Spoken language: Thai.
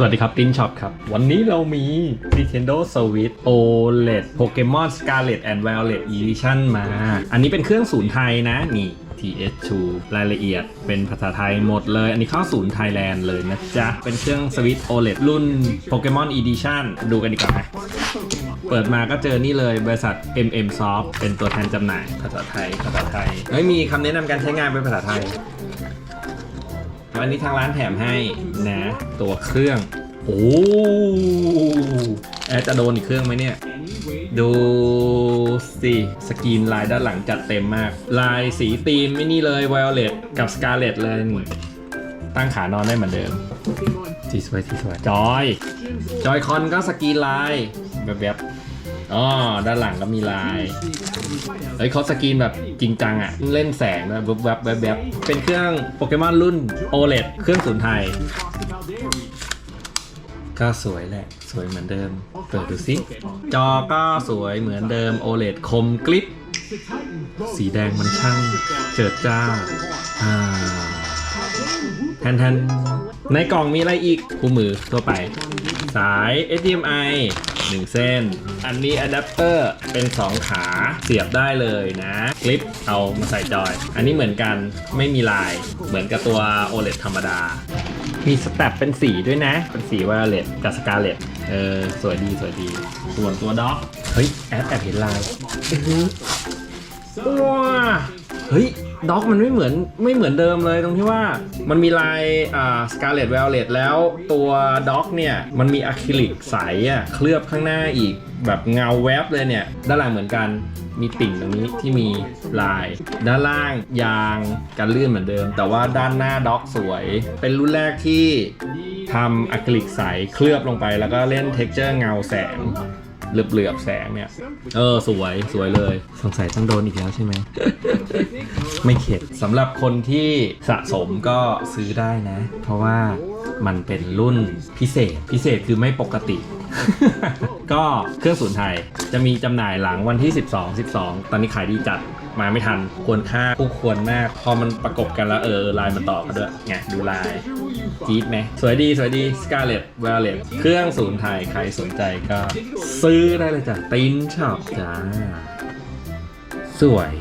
สวัสดีครับตินช็อปครับ วันนี้เรามี Nintendo Switch OLED Pokemon Scarlet and Violet Edition มา อันนี้เป็นเครื่องศูนย์ไทยนะ นี่ TH2 รายละเอียดเป็นภาษาไทยหมดเลย อันนี้เข้าศูนย์ไทยแลนด์เลยนะจ๊ะ เป็นเครื่อง Switch OLED รุ่น Pokemon Edition ดูกันดีกว่าไหมเปิดมาก็เจอนี่เลยบริษัท MM Soft เป็นตัวแทนจำหน่ายภาษาไทยภาษาไทยไม่มีคำแนะนำการใช้งานเป็นภาษาไทย วันนี้ทางร้านแถมให้นะ ตัวเครื่อง โอ้แอดจะโดนอีกเครื่องไหมเนี่ย ดูสิสกรีนลายด้านหลังจัดเต็มมาก ลายสีธีมไม่นี่เลย Violet กับ Scarlet เลยนี่ตั้งขานอนได้เหมือนเดิมที่สวยที่สวยจอย จอยคอนก็สกรีนลายแบบแบบๆ อ๋อด้านหลังก็มีลายเฮ้ยเขาสกรีนแบบจริงจังอะเล่นแสงแบบแวบแวบเป็นเครื่องโปเกมอนรุ่น OLED เครื่องศูนไทย ก็สวยแหละ สวยเหมือนเดิม เปิดดูสิ จอก็สวยเหมือนเดิม OLED คมกริบสีแดงมันช่างเจิดจ้าอ่าแทนแทนในกล่องมีอะไรอีกคู่มือทั่วไป สาย HDMI 1 เส้น อันนี้อะแดปเตอร์เป็น 2 ขาเสียบได้เลยนะคลิปเอามาใส่จอย อันนี้เหมือนกันไม่มีลาย เหมือนกับตัว OLED ธรรมดา มีสแตปเป็นสีด้วยนะ เป็นสีว i เลตกับสกาเลตเออ สวยดีสวยดี ส่วนตัวด็อก เฮ้ย แอดแอบเห็นลายว้าเฮ้ย ด็อกมันไม่เหมือนไม่เหมือนเดิมเลยตรงที่ว่ามันมีลายอ่าสกาเลต v ว o เลตแล้วตัวด็อกเนี่ย มันมีอะคริลิกใสอะเคลือบข้างหน้าอีกแบบเงาแวบเลยเนี่ย ด้านหลังเหมือนกันมีติ่งตรงนี้ที่มีลาย ด้านล่างยางกันลื่นเหมือนเดิม แต่ว่าด้านหน้าด็อกสวย เป็นรุ่นแรกที่ทำอะคริลิกใสเคลือบลงไป แล้วก็เล่นเท็กเจอร์เงาแสงเรือเหลือบๆแสงเนี่ย เออ สวยสวยเลย สงสัยต้องโดนอีกแล้วใช่ไหม ไม่เข็ดสำหรับคนที่สะสมก็ซื้อได้นะ เพราะว่ามันเป็นรุ่นพิเศษ พิเศษคือไม่ปกติ ก็เครื่องศูนไทยจะมีจำหน่ายหลังวันที่ 12 12 ตอนนี้ขายดีจัดมาไม่ทันควรค่าผู้ควรมาก พอมันประกบกันแล้วเออลายมันต่อกันด้วยไงดูลายจี๊ดไหมสวยดีสวยดี Scarlet Violet เครื่องศูนไทยใครสนใจก็ ซื้อได้เลยจ้ะติ้นช็อปจ้า สวย